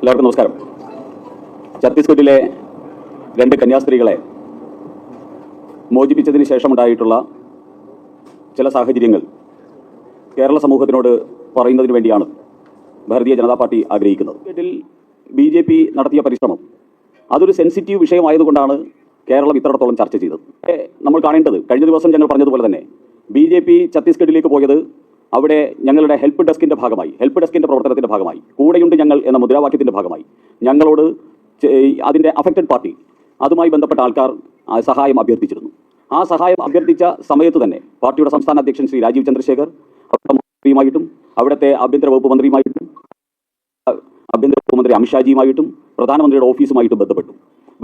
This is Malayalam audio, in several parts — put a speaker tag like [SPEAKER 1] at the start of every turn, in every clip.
[SPEAKER 1] എല്ലാവർക്കും നമസ്കാരം. ഛത്തീസ്ഗഡിലെ രണ്ട് കന്യാസ്ത്രീകളെ മോചിപ്പിച്ചതിന് ശേഷമുണ്ടായിട്ടുള്ള ചില സാഹചര്യങ്ങൾ കേരള സമൂഹത്തിനോട് പറയുന്നതിന് വേണ്ടിയാണ് ഭാരതീയ ജനതാ പാർട്ടി ആഗ്രഹിക്കുന്നത്. ഛത്തീസ്ഗഡിൽ ബി ജെ പി നടത്തിയ പരിശ്രമം അതൊരു സെൻസിറ്റീവ് വിഷയമായതുകൊണ്ടാണ് കേരളം ഇത്രത്തോളം ചർച്ച ചെയ്തത്. നമ്മൾ കാണേണ്ടത് കഴിഞ്ഞ ദിവസം ഞങ്ങൾ പറഞ്ഞതുപോലെ തന്നെ ബി ജെ പി ഛത്തീസ്ഗഡിലേക്ക് പോയത് അവിടെ ഞങ്ങളുടെ ഹെൽപ്പ് ഡെസ്കിന്റെ ഭാഗമായി ഹെൽപ്പ് ഡെസ്കിന്റെ പ്രവർത്തനത്തിന്റെ ഭാഗമായി കൂടെയുണ്ട് ഞങ്ങൾ എന്ന മുദ്രാവാക്യത്തിന്റെ ഭാഗമായി. ഞങ്ങളോട് അതിന്റെ അഫക്റ്റഡ് പാർട്ടി അതുമായി ബന്ധപ്പെട്ട ആൾക്കാർ സഹായം അഭ്യർത്ഥിച്ചിരുന്നു. ആ സഹായം അഭ്യർത്ഥിച്ച സമയത്ത് തന്നെ പാർട്ടിയുടെ സംസ്ഥാന അധ്യക്ഷൻ ശ്രീ രാജീവ് ചന്ദ്രശേഖർ മന്ത്രിയുമായിട്ടും അവിടുത്തെ ആഭ്യന്തര വകുപ്പ് മന്ത്രിയുമായിട്ടും ആഭ്യന്തര വകുപ്പ് മന്ത്രി അമിത്ഷാജിയുമായിട്ടും പ്രധാനമന്ത്രിയുടെ ഓഫീസുമായിട്ടും ബന്ധപ്പെട്ടു.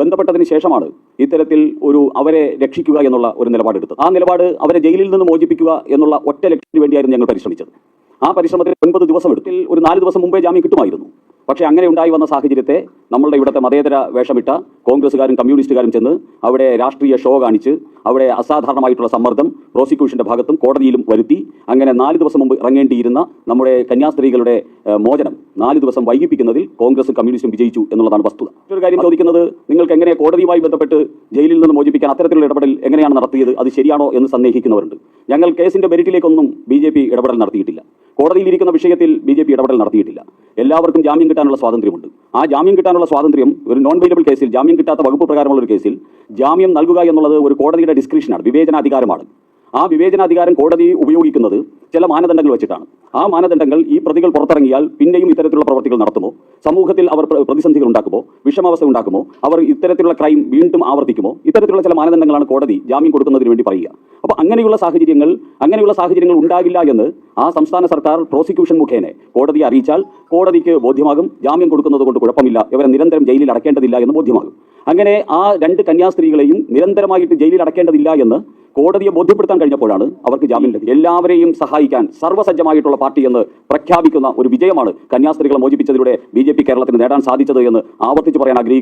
[SPEAKER 1] ബന്ധപ്പെട്ടതിന് ശേഷമാണ് ഇത്തരത്തിൽ ഒരു അവരെ രക്ഷിക്കുക എന്നുള്ള ഒരു നിലപാടെടുത്തത് ആ നിലപാട് അവരെ ജയിലിൽ നിന്ന് മോചിപ്പിക്കുക എന്നുള്ള ഒറ്റ ലക്ഷ്യത്തിന് വേണ്ടിയായിരുന്നു ഞങ്ങൾ പരിശ്രമിച്ചത്. ആ പരിശ്രമത്തിൽ ഒൻപത് ദിവസം എടുത്തിൽ ഒരു നാല് ദിവസം മുമ്പേ ജാമ്യം കിട്ടുമായിരുന്നു. പക്ഷേ അങ്ങനെ ഉണ്ടായി വന്ന സാഹചര്യത്തെ നമ്മളുടെ ഇവിടുത്തെ മതേതര വേഷമിട്ട കോൺഗ്രസ്സുകാരും കമ്മ്യൂണിസ്റ്റുകാരും ചെന്ന് അവിടെ രാഷ്ട്രീയ ഷോ കാണിച്ച് അവിടെ അസാധാരണമായിട്ടുള്ള സമ്മർദ്ദം പ്രോസിക്യൂഷന്റെ ഭാഗത്തും കോടതിയിലും വരുത്തി അങ്ങനെ നാല് ദിവസം മുമ്പ് ഇറങ്ങേണ്ടിയിരുന്ന നമ്മുടെ കന്യാസ്ത്രീകളുടെ മോചനം നാല് ദിവസം വൈകിപ്പിക്കുന്നതിൽ കോൺഗ്രസും കമ്മ്യൂണിസ്റ്റും വിജയിച്ചു എന്നുള്ളതാണ് വസ്തുത. മറ്റൊരു കാര്യം ചോദിക്കുന്നത് നിങ്ങൾക്ക് എങ്ങനെ കോടതിയുമായി ബന്ധപ്പെട്ട് ജയിലിൽ നിന്ന് മോചിപ്പിക്കാൻ അത്തരത്തിലുള്ള ഇടപെടൽ എങ്ങനെയാണ് നടത്തിയത്? അത് ശരിയാണോ എന്ന് സന്ദേഹിക്കുന്നവരുണ്ട്. ഞങ്ങൾ കേസിന്റെ മെരിറ്റിലേക്കൊന്നും ബി ജെ പി ഇടപെടൽ നടത്തിയിട്ടില്ല. കോടതിയിലിരിക്കുന്ന വിഷയത്തിൽ ബി ജെ പി ഇടപെടൽ നടത്തിയിട്ടില്ല. എല്ലാവർക്കും ജാമ്യം കിട്ടാനുള്ള സ്വാതന്ത്ര്യമുണ്ട്. ആ ജാമ്യം കിട്ടാനുള്ള സ്വാതന്ത്ര്യം ഒരു നോൺ ബെയിലബിൾ കേസിൽ ജാമ്യം കിട്ടാത്ത വകുപ്പ് പ്രകാരമുള്ള ഒരു കേസിൽ ജാമ്യം നൽകുക എന്നുള്ളത് ഒരു കോടതിയുടെ ഡിസ്ക്രിപ്ഷനാണ് വിവേചനാധികാരമാണ്. ആ വിവേചനാധികാരം കോടതി ഉപയോഗിക്കുന്നത് ചില മാനദണ്ഡങ്ങൾ വെച്ചിട്ടാണ്. ആ മാനദണ്ഡങ്ങൾ ഈ പ്രതികൾ പുറത്തിറങ്ങിയാൽ പിന്നെയും ഇത്തരത്തിലുള്ള പ്രവർത്തികൾ നടത്തുമോ? സമൂഹത്തിൽ അവർ പ്രതിസന്ധികൾ ഉണ്ടാക്കുമോ? വിഷമാവസ്ഥ ഉണ്ടാക്കുമോ? അവർ ഇത്തരത്തിലുള്ള ക്രൈം വീണ്ടും ആവർത്തിക്കുമോ? ഇത്തരത്തിലുള്ള ചില മാനദണ്ഡങ്ങളാണ് കോടതി ജാമ്യം കൊടുക്കുന്നതിന് വേണ്ടി പറയുക. അങ്ങനെയുള്ള സാഹചര്യങ്ങൾ അങ്ങനെയുള്ള സാഹചര്യങ്ങൾ ഉണ്ടാകില്ല എന്ന് ആ സംസ്ഥാന സർക്കാർ പ്രോസിക്യൂഷൻ മുഖേന കോടതിയെ അറിയിച്ചാൽ കോടതിക്ക് ബോധ്യമാകും. ജാമ്യം കൊടുക്കുന്നത് കൊണ്ട് കുഴപ്പമില്ല. ഇവരെ നിരന്തരം ജയിലിൽ അടക്കേണ്ടതില്ല എന്ന് ബോധ്യമാകും. അങ്ങനെ ആ രണ്ട് കന്യാസ്ത്രീകളെയും നിരന്തരമായിട്ട് ജയിലിൽ അടക്കേണ്ടതില്ല എന്ന് കോടതിയെ ബോധ്യപ്പെടുത്താൻ കഴിഞ്ഞപ്പോഴാണ് അവർക്ക് ജാമ്യം ലഭിച്ചത്. എല്ലാവരെയും സഹായിക്കാൻ സർവസജ്ജമായിട്ടുള്ള പാർട്ടി എന്ന് പ്രഖ്യാപിക്കുന്ന ഒരു വിജയമാണ് കന്യാസ്ത്രീകളെ മോചിപ്പിച്ചതിലൂടെ ബി കേരളത്തിന് നേടാൻ സാധിച്ചത് എന്ന് ആവർത്തിച്ച് പറയാൻ ആഗ്രഹിക്കുന്നു